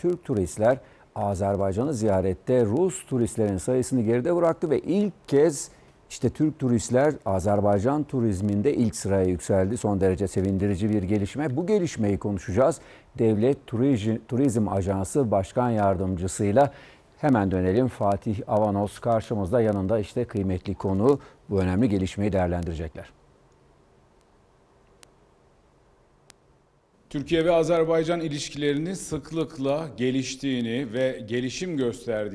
Türk turistler Azerbaycan'ı ziyarette Rus turistlerin sayısını geride bıraktı ve ilk kez işte Türk turistler Azerbaycan turizminde ilk sıraya yükseldi. Son derece sevindirici bir gelişme. Bu gelişmeyi konuşacağız. Devlet Turizm, Turizm Ajansı Başkan Yardımcısıyla hemen dönelim. Fatih Avanos karşımızda yanında işte kıymetli konu bu önemli gelişmeyi değerlendirecekler. Türkiye ve Azerbaycan ilişkilerinin sıklıkla geliştiğini ve gelişim gösterdiğini,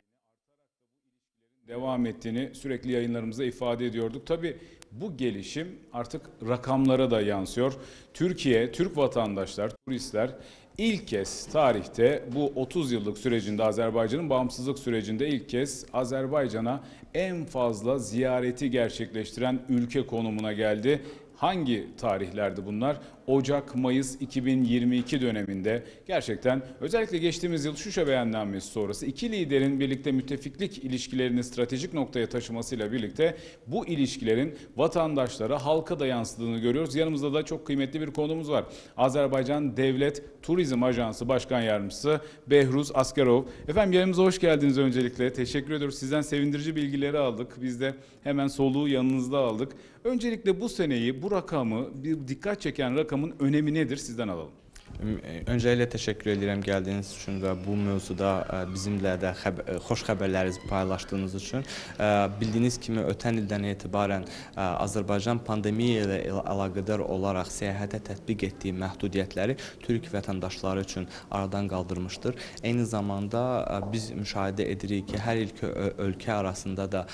devam ettiğini sürekli yayınlarımızda ifade ediyorduk. Tabi bu gelişim artık rakamlara da yansıyor. Türkiye, Türk vatandaşlar, turistler ilk kez tarihte bu 30 yıllık sürecinde Azerbaycan'ın bağımsızlık sürecinde ilk kez Azerbaycan'a en fazla ziyareti gerçekleştiren ülke konumuna geldi. Hangi tarihlerdi bunlar? Ocak-Mayıs 2022 döneminde gerçekten özellikle geçtiğimiz yıl Şuşa beyannamesi sonrası iki liderin birlikte müttefiklik ilişkilerini stratejik noktaya taşımasıyla birlikte bu ilişkilerin vatandaşlara, halka da yansıdığını görüyoruz. Yanımızda da çok kıymetli bir konumuz var. Azerbaycan Devlet Turizm Ajansı Başkan Yardımcısı Behruz Askerov. Efendim yanımıza hoş geldiniz öncelikle. Teşekkür ediyoruz. Sizden sevindirici bilgileri aldık. Biz de hemen soluğu yanınızda aldık. Öncelikle bu seneyi, bu rakamı, bir dikkat çeken rakamın önemi nedir sizden alalım. Öncəliklə təşəkkür edirəm gəldiyiniz üçün və bu mövzuda ə, bizimlə də xəb ə, xoş xəbərlərinizi paylaşdığınız üçün. Ə, Bildiyiniz kimi ötən ildən etibarən Azərbaycan pandemiya ilə əl- əlaqədar olaraq səyahətə tətbiq etdiyi məhdudiyyətləri Türk vətəndaşları üçün aradan qaldırmışdır. Eyni zamanda biz müşahidə edirik ki, hər iki ö- ölkə arasında da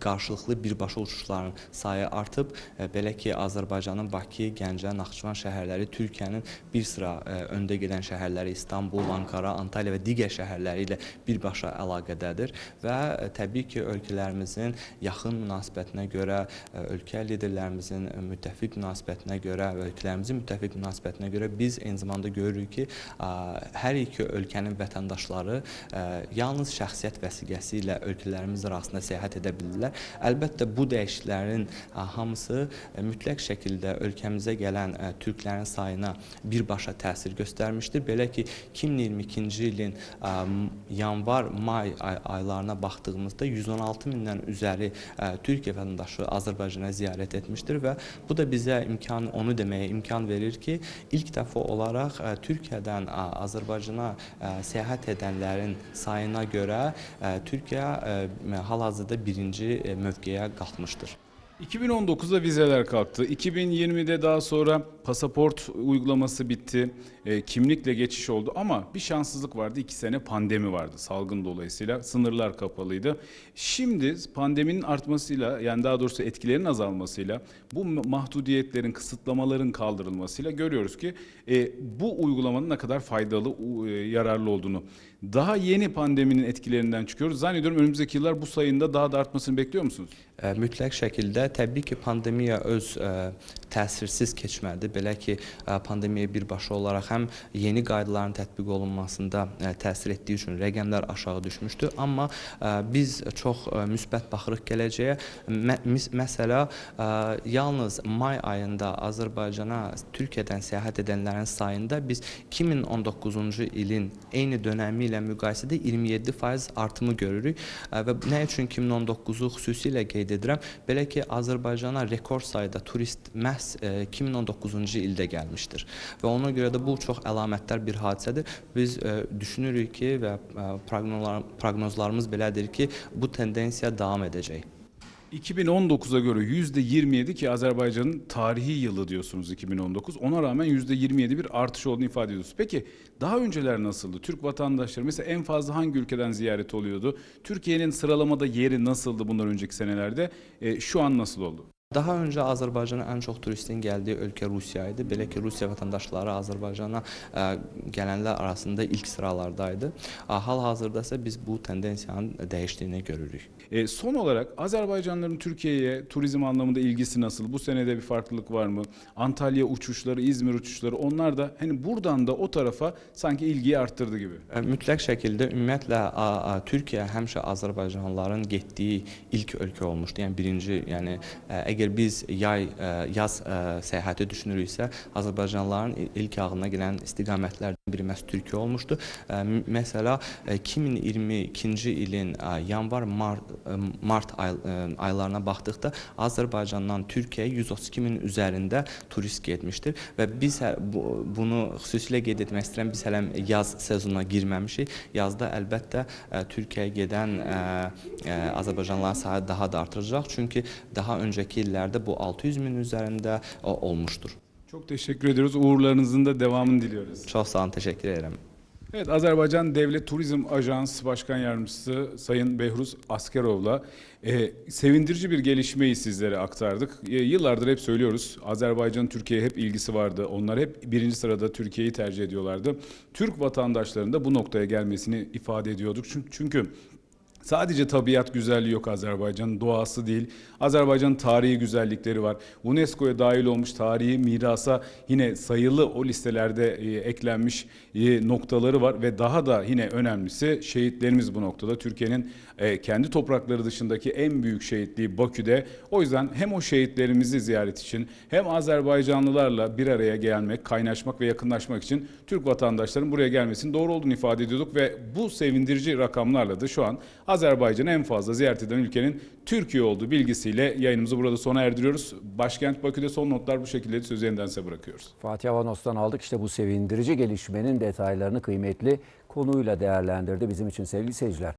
qarşılıqlı birbaşa uçuşların sayı artıb. Belə ki, Azərbaycanın Bakı, Gəncə, Naxçıvan şəhərləri Türkiyənin bir sıra ə, öndə gedən şəhərləri İstanbul, Ankara, Antalya və digər şəhərləri ilə birbaşa əlaqədədir və ə, təbii ki, ölkələrimizin yaxın münasibətinə görə, ə, ölkə liderlərimizin müttəfiq münasibətinə görə və ölkələrimizin müttəfiq münasibətinə görə biz eyni zamanda görürük ki, hər iki ölkənin vətəndaşları yalnız şəxsiyyət vəsiqəsi ilə ölkələrimiz arasında səyahət edə bilirlər. Əlbəttə bu dəyişikliklərin hamısı mütləq şəkildə ölkəmizə gələn türklərin sayına birbaşa təsir göstərmişdir. Belə ki, 2022-ci ilin yanvar-may ay aylarına baxdığımızda 116 mindən üzəri Türkiyə vətəndaşı Azərbaycana ziyarət etmişdir və bu da bizə imkan onu deməyə imkan verir ki, ilk dəfə olaraq Türkiyədən Azərbaycana səyahət edənlərin sayına görə Türkiyə hal-hazırda birinci ə, mövqeyə qalxmışdır. 2019'da vizeler kalktı. 2020'de daha sonra pasaport uygulaması bitti. E, kimlikle geçiş oldu ama bir şanssızlık vardı. iki sene pandemi vardı salgın dolayısıyla. Sınırlar kapalıydı. Şimdi pandeminin artmasıyla yani daha doğrusu etkilerin azalmasıyla bu mahdudiyetlerin, kısıtlamaların kaldırılmasıyla görüyoruz ki e, bu uygulamanın ne kadar faydalı, e, yararlı olduğunu. Daha yeni pandeminin etkilerinden çıkıyoruz. Zannediyorum önümüzdeki yıllar bu sayında daha da artmasını bekliyor musunuz? Ə, Mütləq şəkildə təbii ki, pandemiya öz ə, təsirsiz keçmədi. Belə ki, ə, pandemiya birbaşa olaraq həm yeni qaydaların tətbiq olunmasında ə, təsir etdiyi üçün rəqəmlər aşağı düşmüşdü, amma ə, biz çox ə, müsbət baxırıq gələcəyə. Mə məsələ ə, yalnız may ayında Azərbaycana Türkiyədən səyahət edənlərin sayında biz 2019-cu ilin eyni dönəmi ilə müqayisədə 27% artımı görürük və nə üçün 2019-u xüsusilə qeyd edirəm? Belə ki, Azərbaycana rekord sayda turist məhz ə, 2019-cu ildə gəlmişdir. Və ona görə də bu çox əlamətdar bir hadisədir. Biz düşünürük ki və proqnozlarımız belədir ki, bu tendensiya davam edəcək. 2019'a göre %27 ki Azerbaycan'ın tarihi yılı diyorsunuz 2019. Ona rağmen %27 bir artış olduğunu ifade ediyorsunuz. Peki daha önceler nasıldı? Türk vatandaşları mesela en fazla hangi ülkeden ziyaret oluyordu? Türkiye'nin sıralamada yeri nasıldı bundan önceki senelerde? E, şu an nasıl oldu? Daha öncə Azərbaycana ən çox turistin gəldiyi ölkə Rusiya idi. Belə ki, Rusiya vətəndaşları Azərbaycana gələnlər arasında ilk sıralardaydı. Hal-hazırda isə biz bu tendensiyanın dəyişdiyini görürük. E, son olarak Azerbaycanlıların Türkiye'ye turizm anlamında ilgisi nasıl? Bu senede bir farklılık var mı? Antalya uçuşları, İzmir uçuşları onlar da hani buradan da o tarafa sanki ilgiyi arttırdı gibi. Ə, Mütləq şəkildə ümumiyyətlə a- a, Türkiyə həmişə Azərbaycanlıların getdiyi ilk ölkə olmuşdu. Yəni birinci, yəni əgər əgər biz yay ə, yaz ə, səyahəti düşünürüksə, Azərbaycanlıların il- ilk ağlına gələn istiqamətlərdən biri məhz Türkiyə olmuşdu. M- Məsələ ə, 2022-ci ilin yanvar mart, mart aylarına baxdıqda Azərbaycandan Türkiyəyə 132 min üzərində turist getmişdir və biz hə- bu, bunu xüsusilə qeyd etmək istəyirəm. Biz hələ yaz sezonuna girməmişik. Yazda əlbəttə Türkiyəyə gedən Azərbaycanlıların sayı daha da artıracaq. Çünki daha öncəki illərdə bu 600 min üzərində o, olmuşdur. Çok teşekkür ediyoruz. Uğurlarınızın da devamını diliyoruz. Çox sağ olun, təşəkkür edirəm. Evet, Azerbaycan Devlet Turizm Ajans Başkan Yardımcısı Sayın Behruz Askerov'la e, sevindirici bir gelişmeyi sizlere aktardık. E, yıllardır hep söylüyoruz, Azerbaycan'ın Türkiye'ye hep ilgisi vardı. Onlar hep birinci sırada Türkiye'yi tercih ediyorlardı. Türk vatandaşlarının da bu noktaya gelmesini ifade ediyorduk. Çünkü, çünkü Sadece tabiat güzelliği yok Azerbaycan'ın doğası değil. Azerbaycan'ın tarihi güzellikleri var. UNESCO'ya dahil olmuş tarihi mirasa yine sayılı o listelerde e, eklenmiş e, noktaları var ve daha da yine önemlisi şehitlerimiz bu noktada. Türkiye'nin e, kendi toprakları dışındaki en büyük şehitliği Bakü'de. O yüzden hem o şehitlerimizi ziyaret için hem Azerbaycanlılarla bir araya gelmek, kaynaşmak ve yakınlaşmak için Türk vatandaşların buraya gelmesinin doğru olduğunu ifade ediyorduk ve bu sevindirici rakamlarla da şu an Azerbaycan'ı en fazla ziyaret eden ülkenin Türkiye olduğu bilgisiyle yayınımızı burada sona erdiriyoruz. Başkent Bakü'de son notlar bu şekilde sözü yeniden size bırakıyoruz. Fatih Avanos'tan aldık işte bu sevindirici gelişmenin detaylarını kıymetli konuyla değerlendirdi bizim için sevgili seyirciler.